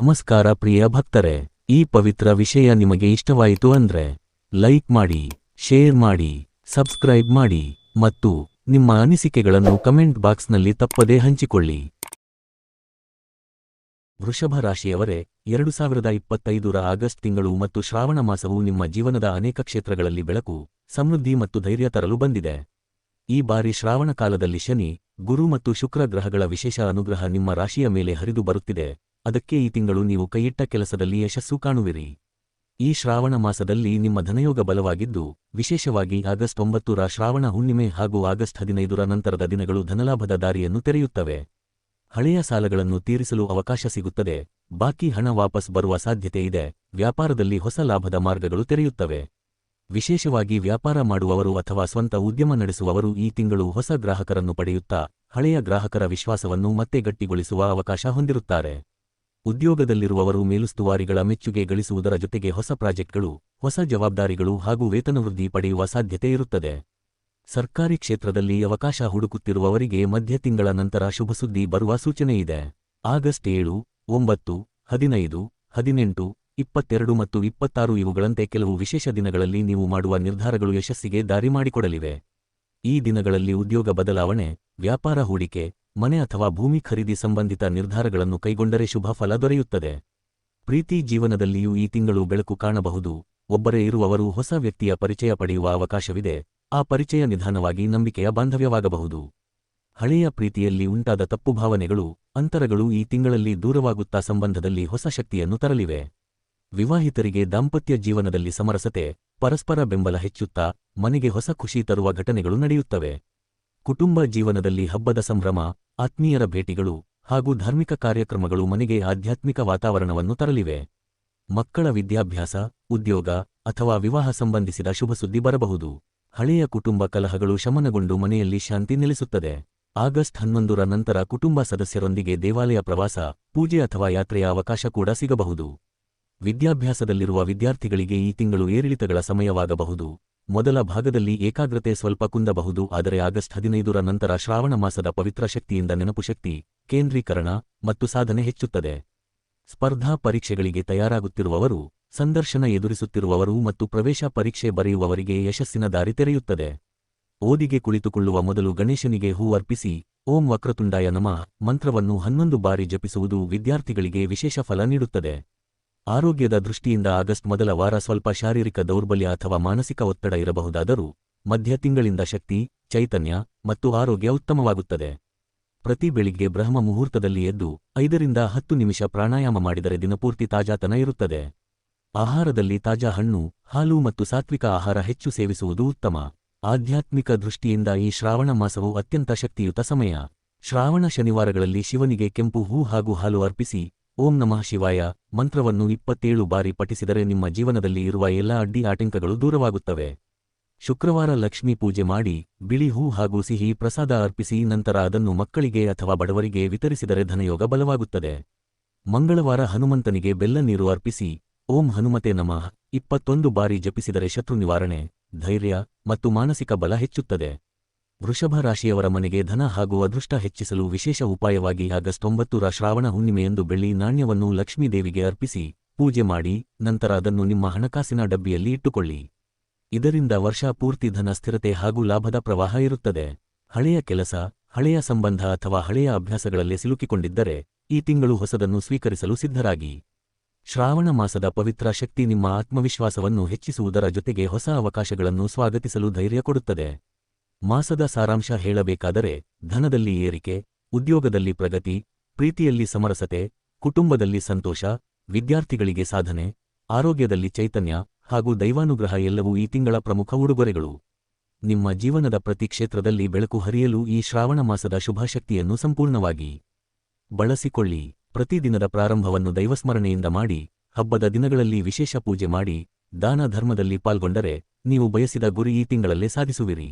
ನಮಸ್ಕಾರ ಪ್ರಿಯ ಭಕ್ತರೆ, ಈ ಪವಿತ್ರ ವಿಷಯ ನಿಮಗೆ ಇಷ್ಟವಾಯಿತು ಅಂದ್ರೆ, ಲೈಕ್ ಮಾಡಿ, ಶೇರ್ ಮಾಡಿ, ಸಬ್ಸ್ಕ್ರೈಬ್ ಮಾಡಿ ಮತ್ತು ನಿಮ್ಮ ಅನಿಸಿಕೆಗಳನ್ನು ಕಮೆಂಟ್ ಬಾಕ್ಸ್ನಲ್ಲಿ ತಪ್ಪದೇ ಹಂಚಿಕೊಳ್ಳಿ. ವೃಷಭ ರಾಶಿಯವರೇ, ಎರಡು ಸಾವಿರದ ಇಪ್ಪತ್ತೈದರ ಆಗಸ್ಟ್ ತಿಂಗಳು ಮತ್ತು ಶ್ರಾವಣ ಮಾಸವು ನಿಮ್ಮ ಜೀವನದ ಅನೇಕ ಕ್ಷೇತ್ರಗಳಲ್ಲಿ ಬೆಳಕು, ಸಮೃದ್ಧಿ ಮತ್ತು ಧೈರ್ಯ ತರಲು ಬಂದಿದೆ. ಈ ಬಾರಿ ಶ್ರಾವಣ ಕಾಲದಲ್ಲಿ ಶನಿ, ಗುರು ಮತ್ತು ಶುಕ್ರ ಗ್ರಹಗಳ ವಿಶೇಷ ಅನುಗ್ರಹ ನಿಮ್ಮ ರಾಶಿಯ ಮೇಲೆ ಹರಿದು ಬರುತ್ತಿದೆ. ಅದಕ್ಕೆ ಈ ತಿಂಗಳು ನೀವು ಕೈಯಿಟ್ಟ ಕೆಲಸದಲ್ಲಿ ಯಶಸ್ಸು ಕಾಣುವಿರಿ. ಈ ಶ್ರಾವಣ ಮಾಸದಲ್ಲಿ ನಿಮ್ಮ ಧನಯೋಗ ಬಲವಾಗಿದ್ದು, ವಿಶೇಷವಾಗಿ ಆಗಸ್ಟ್ ಒಂಬತ್ತುರ ಶ್ರಾವಣ ಹುಣ್ಣಿಮೆ ಹಾಗೂ ಆಗಸ್ಟ್ ಹದಿನೈದರ ನಂತರದ ದಿನಗಳು ಧನಲಾಭದ ದಾರಿಯನ್ನು ತೆರೆಯುತ್ತವೆ. ಹಳೆಯ ಸಾಲಗಳನ್ನು ತೀರಿಸಲು ಅವಕಾಶ ಸಿಗುತ್ತದೆ, ಬಾಕಿ ಹಣ ವಾಪಸ್ ಬರುವ ಸಾಧ್ಯತೆ ಇದೆ, ವ್ಯಾಪಾರದಲ್ಲಿ ಹೊಸ ಲಾಭದ ಮಾರ್ಗಗಳು ತೆರೆಯುತ್ತವೆ. ವಿಶೇಷವಾಗಿ ವ್ಯಾಪಾರ ಮಾಡುವವರು ಅಥವಾ ಸ್ವಂತ ಉದ್ಯಮ ನಡೆಸುವವರು ಈ ತಿಂಗಳು ಹೊಸ ಗ್ರಾಹಕರನ್ನು ಪಡೆಯುತ್ತಾ, ಹಳೆಯ ಗ್ರಾಹಕರ ವಿಶ್ವಾಸವನ್ನು ಮತ್ತೆ ಗಟ್ಟಿಗೊಳಿಸುವ ಅವಕಾಶ ಹೊಂದಿರುತ್ತಾರೆ. ಉದ್ಯೋಗದಲ್ಲಿರುವವರು ಮೇಲುಸ್ತುವಾರಿಗಳ ಮೆಚ್ಚುಗೆ ಗಳಿಸುವುದರ ಜೊತೆಗೆ ಹೊಸ ಪ್ರಾಜೆಕ್ಟ್ಗಳು, ಹೊಸ ಜವಾಬ್ದಾರಿಗಳು ಹಾಗೂ ವೇತನವೃದ್ಧಿ ಪಡೆಯುವ ಸಾಧ್ಯತೆ ಇರುತ್ತದೆ. ಸರ್ಕಾರಿ ಕ್ಷೇತ್ರದಲ್ಲಿ ಅವಕಾಶ ಹುಡುಕುತ್ತಿರುವವರಿಗೆ ಮಧ್ಯ ತಿಂಗಳ ನಂತರ ಶುಭಸುದ್ದಿ ಬರುವ ಸೂಚನೆಯಿದೆ ಆಗಸ್ಟ್ ಏಳು, ಒಂಬತ್ತು, ಹದಿನೈದು, ಹದಿನೆಂಟು, ಇಪ್ಪತ್ತೆರಡು ಮತ್ತು ಇಪ್ಪತ್ತಾರು ಇವುಗಳಂತೆ ಕೆಲವು ವಿಶೇಷ ದಿನಗಳಲ್ಲಿ ನೀವು ಮಾಡುವ ನಿರ್ಧಾರಗಳು ಯಶಸ್ಸಿಗೆ ದಾರಿ ಮಾಡಿಕೊಡಲಿವೆ. ಈ ದಿನಗಳಲ್ಲಿ ಉದ್ಯೋಗ ಬದಲಾವಣೆ, ವ್ಯಾಪಾರ ಹೂಡಿಕೆ ಮನೆ ಅಥವಾ ಭೂಮಿ ಖರೀದಿ ಸಂಬಂಧಿತ ನಿರ್ಧಾರಗಳನ್ನು ಕೈಗೊಂಡರೆ ಶುಭ ಫಲ ದೊರೆಯುತ್ತದೆ. ಪ್ರೀತಿ ಜೀವನದಲ್ಲಿಯೂ ಈ ತಿಂಗಳು ಬೆಳಕು ಕಾಣಬಹುದು. ಒಬ್ಬರೇ ಇರುವವರು ಹೊಸ ವ್ಯಕ್ತಿಯ ಪರಿಚಯ ಪಡೆಯುವ ಅವಕಾಶವಿದೆ. ಆ ಪರಿಚಯ ನಿಧಾನವಾಗಿ ನಂಬಿಕೆಯ ಬಾಂಧವ್ಯವಾಗಬಹುದು. ಹಳೆಯ ಪ್ರೀತಿಯಲ್ಲಿ ಉಂಟಾದ ತಪ್ಪು ಭಾವನೆಗಳು, ಅಂತರಗಳು ಈ ತಿಂಗಳಲ್ಲಿ ದೂರವಾಗುತ್ತಾ ಸಂಬಂಧದಲ್ಲಿ ಹೊಸ ಶಕ್ತಿಯನ್ನು ತರಲಿವೆ. ವಿವಾಹಿತರಿಗೆ ದಾಂಪತ್ಯ ಜೀವನದಲ್ಲಿ ಸಮರಸತೆ, ಪರಸ್ಪರ ಬೆಂಬಲ ಹೆಚ್ಚುತ್ತಾ ಮನೆಗೆ ಹೊಸ ಖುಷಿ ತರುವ ಘಟನೆಗಳು ನಡೆಯುತ್ತವೆ. ಕುಟುಂಬ ಜೀವನದಲ್ಲಿ ಹಬ್ಬದ ಸಂಭ್ರಮ, ಆತ್ಮೀಯರ ಭೇಟಿಗಳು ಹಾಗೂ ಧಾರ್ಮಿಕ ಕಾರ್ಯಕ್ರಮಗಳು ಮನೆಗೆ ಆಧ್ಯಾತ್ಮಿಕ ವಾತಾವರಣವನ್ನು ತರಲಿವೆ. ಮಕ್ಕಳ ವಿದ್ಯಾಭ್ಯಾಸ, ಉದ್ಯೋಗ ಅಥವಾ ವಿವಾಹ ಸಂಬಂಧಿಸಿದ ಶುಭ ಸುದ್ದಿ ಬರಬಹುದು. ಹಳೆಯ ಕುಟುಂಬ ಕಲಹಗಳು ಶಮನಗೊಂಡು ಮನೆಯಲ್ಲಿ ಶಾಂತಿ ನೆಲೆಸುತ್ತದೆ. ಆಗಸ್ಟ್ ಹನ್ನೊಂದರ ನಂತರ ಕುಟುಂಬ ಸದಸ್ಯರೊಂದಿಗೆ ದೇವಾಲಯ ಪ್ರವಾಸ, ಪೂಜೆ ಅಥವಾ ಯಾತ್ರೆಯ ಅವಕಾಶ ಕೂಡ ಸಿಗಬಹುದು. ವಿದ್ಯಾಭ್ಯಾಸದಲ್ಲಿರುವ ವಿದ್ಯಾರ್ಥಿಗಳಿಗೆ ಈ ತಿಂಗಳು ಏರಿಳಿತಗಳ ಸಮಯವಾಗಬಹುದು. ಮೊದಲ ಭಾಗದಲ್ಲಿ ಏಕಾಗ್ರತೆ ಸ್ವಲ್ಪ ಕುಂದಬಹುದು, ಆದರೆ ಆಗಸ್ಟ್ ಹದಿನೈದರ ನಂತರ ಶ್ರಾವಣ ಮಾಸದ ಪವಿತ್ರ ಶಕ್ತಿಯಿಂದ ನೆನಪು ಶಕ್ತಿ, ಕೇಂದ್ರೀಕರಣ ಮತ್ತು ಸಾಧನೆ ಹೆಚ್ಚುತ್ತದೆ. ಸ್ಪರ್ಧಾ ಪರೀಕ್ಷೆಗಳಿಗೆ ತಯಾರಾಗುತ್ತಿರುವವರು, ಸಂದರ್ಶನ ಎದುರಿಸುತ್ತಿರುವವರು ಮತ್ತು ಪ್ರವೇಶ ಪರೀಕ್ಷೆ ಬರೆಯುವವರಿಗೆ ಯಶಸ್ಸಿನ ದಾರಿ ತೆರೆಯುತ್ತದೆ. ಓದಿಗೆ ಕುಳಿತುಕೊಳ್ಳುವ ಮೊದಲು ಗಣೇಶನಿಗೆ ಹೂ ಅರ್ಪಿಸಿ, ಓಂ ವಕ್ರತುಂಡಾಯ ನಮಃ, ಮಂತ್ರವನ್ನು ಹನ್ನೊಂದು ಬಾರಿ ಜಪಿಸುವುದು ವಿದ್ಯಾರ್ಥಿಗಳಿಗೆ ವಿಶೇಷ ಫಲ ನೀಡುತ್ತದೆ. ಆರೋಗ್ಯದ ದೃಷ್ಟಿಯಿಂದ ಆಗಸ್ಟ್ ಮೊದಲ ವಾರ ಸ್ವಲ್ಪ ಶಾರೀರಿಕ ದೌರ್ಬಲ್ಯ ಅಥವಾ ಮಾನಸಿಕ ಒತ್ತಡ ಇರಬಹುದಾದರೂ, ಮಧ್ಯ ತಿಂಗಳಿಂದ ಶಕ್ತಿ, ಚೈತನ್ಯ ಮತ್ತು ಆರೋಗ್ಯ ಉತ್ತಮವಾಗುತ್ತದೆ. ಪ್ರತಿ ಬೆಳಿಗ್ಗೆ ಬ್ರಹ್ಮ ಮುಹೂರ್ತದಲ್ಲಿ ಎದ್ದು ಐದರಿಂದ ಹತ್ತು ನಿಮಿಷ ಪ್ರಾಣಾಯಾಮ ಮಾಡಿದರೆ ದಿನಪೂರ್ತಿ ತಾಜಾತನ ಇರುತ್ತದೆ. ಆಹಾರದಲ್ಲಿ ತಾಜಾ ಹಣ್ಣು, ಹಾಲು ಮತ್ತು ಸಾತ್ವಿಕ ಆಹಾರ ಹೆಚ್ಚು ಸೇವಿಸುವುದು ಉತ್ತಮ. ಆಧ್ಯಾತ್ಮಿಕ ದೃಷ್ಟಿಯಿಂದ ಈ ಶ್ರಾವಣ ಮಾಸವು ಅತ್ಯಂತ ಶಕ್ತಿಯುತ ಸಮಯ. ಶ್ರಾವಣ ಶನಿವಾರಗಳಲ್ಲಿ ಶಿವನಿಗೆ ಕೆಂಪು ಹೂ ಹಾಗೂ ಹಾಲು ಅರ್ಪಿಸಿ ಓಂ ನಮಃ ಶಿವಾಯ. ಮಂತ್ರವನ್ನು ಇಪ್ಪತ್ತೇಳು ಬಾರಿ ಪಠಿಸಿದರೆ ನಿಮ್ಮ ಜೀವನದಲ್ಲಿ ಇರುವ ಎಲ್ಲ ಅಡ್ಡಿ ಆಟಂಕಗಳು ದೂರವಾಗುತ್ತವೆ. ಶುಕ್ರವಾರ ಲಕ್ಷ್ಮೀ ಪೂಜೆ ಮಾಡಿ, ಬಿಳಿ ಹೂ ಹಾಗೂ ಸಿಹಿ ಪ್ರಸಾದ ಅರ್ಪಿಸಿ, ನಂತರ ಅದನ್ನು ಮಕ್ಕಳಿಗೆ ಅಥವಾ ಬಡವರಿಗೆ ವಿತರಿಸಿದರೆ ಧನಯೋಗ ಬಲವಾಗುತ್ತದೆ. ಮಂಗಳವಾರ ಹನುಮಂತನಿಗೆ ಬೆಲ್ಲ ನೀರು ಅರ್ಪಿಸಿ, ಓಂ ಹನುಮತೆ ನಮಃ. ಇಪ್ಪತ್ತೊಂದು ಬಾರಿ ಜಪಿಸಿದರೆ ಶತ್ರು ನಿವಾರಣೆ, ಧೈರ್ಯ ಮತ್ತು ಮಾನಸಿಕ ಬಲ ಹೆಚ್ಚುತ್ತದೆ. ವೃಷಭ ರಾಶಿಯವರ ಮನೆಗೆ ಧನ ಹಾಗೂ ಅದೃಷ್ಟ ಹೆಚ್ಚಿಸಲು ವಿಶೇಷ ಉಪಾಯವಾಗಿ ಆಗಸ್ಟ್ ಒಂಬತ್ತುರ ಶ್ರಾವಣ ಹುಣ್ಣಿಮೆಯಂದು ಬೆಳ್ಳಿ ನಾಣ್ಯವನ್ನು ಲಕ್ಷ್ಮೀದೇವಿಗೆ ಅರ್ಪಿಸಿ ಪೂಜೆ ಮಾಡಿ, ನಂತರ ಅದನ್ನು ನಿಮ್ಮ ಹಣಕಾಸಿನ ಡಬ್ಬಿಯಲ್ಲಿ ಇಟ್ಟುಕೊಳ್ಳಿ. ಇದರಿಂದ ವರ್ಷ ಪೂರ್ತಿ ಧನ ಸ್ಥಿರತೆ ಹಾಗೂ ಲಾಭದ ಪ್ರವಾಹ ಇರುತ್ತದೆ. ಹಳೆಯ ಕೆಲಸ, ಹಳೆಯ ಸಂಬಂಧ ಅಥವಾ ಹಳೆಯ ಅಭ್ಯಾಸಗಳಲ್ಲಿ ಸಿಲುಕಿಕೊಂಡಿದ್ದರೆ ಈ ತಿಂಗಳು ಹೊಸದನ್ನು ಸ್ವೀಕರಿಸಲು ಸಿದ್ಧರಾಗಿ. ಶ್ರಾವಣ ಮಾಸದ ಪವಿತ್ರ ಶಕ್ತಿ ನಿಮ್ಮ ಆತ್ಮವಿಶ್ವಾಸವನ್ನು ಹೆಚ್ಚಿಸುವುದರ ಜೊತೆಗೆ ಹೊಸ ಅವಕಾಶಗಳನ್ನು ಸ್ವಾಗತಿಸಲು ಧೈರ್ಯ ಕೊಡುತ್ತದೆ. ಮಾಸದ ಸಾರಾಂಶ ಹೇಳಬೇಕಾದರೆ ಧನದಲ್ಲಿ ಏರಿಕೆ, ಉದ್ಯೋಗದಲ್ಲಿ ಪ್ರಗತಿ, ಪ್ರೀತಿಯಲ್ಲಿ ಸಮರಸತೆ, ಕುಟುಂಬದಲ್ಲಿ ಸಂತೋಷ, ವಿದ್ಯಾರ್ಥಿಗಳಿಗೆ ಸಾಧನೆ, ಆರೋಗ್ಯದಲ್ಲಿ ಚೈತನ್ಯ ಹಾಗೂ ದೈವಾನುಗ್ರಹ ಎಲ್ಲವೂ ಈ ತಿಂಗಳ ಪ್ರಮುಖ ಉಡುಗೊರೆಗಳು. ನಿಮ್ಮ ಜೀವನದ ಪ್ರತಿ ಕ್ಷೇತ್ರದಲ್ಲಿ ಬೆಳಕು ಹರಿಯಲು ಈ ಶ್ರಾವಣ ಮಾಸದ ಶುಭಾಶಕ್ತಿಯನ್ನು ಸಂಪೂರ್ಣವಾಗಿ ಬಳಸಿಕೊಳ್ಳಿ. ಪ್ರತಿದಿನದ ಪ್ರಾರಂಭವನ್ನು ದೈವಸ್ಮರಣೆಯಿಂದ ಮಾಡಿ, ಹಬ್ಬದ ದಿನಗಳಲ್ಲಿ ವಿಶೇಷ ಪೂಜೆ ಮಾಡಿ, ದಾನ ಧರ್ಮದಲ್ಲಿ ಪಾಲ್ಗೊಂಡರೆ ನೀವು ಬಯಸಿದ ಗುರಿ ಈ ತಿಂಗಳಲ್ಲೇ ಸಾಧಿಸುವಿರಿ.